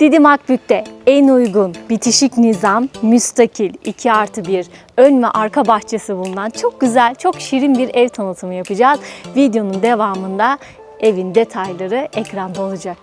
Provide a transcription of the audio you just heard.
Didim Akbük'te en uygun bitişik nizam, müstakil 2 artı 1 ön ve arka bahçesi bulunan çok güzel, çok şirin bir ev tanıtımı yapacağız. Videonun devamında evin detayları ekranda olacak.